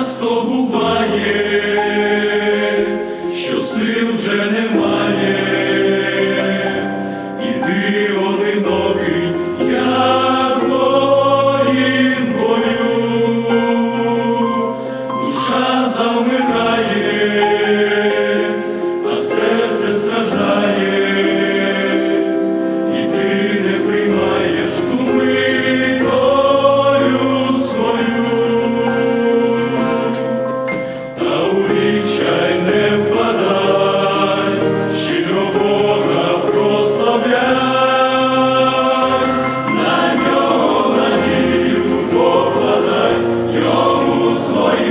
часто буває.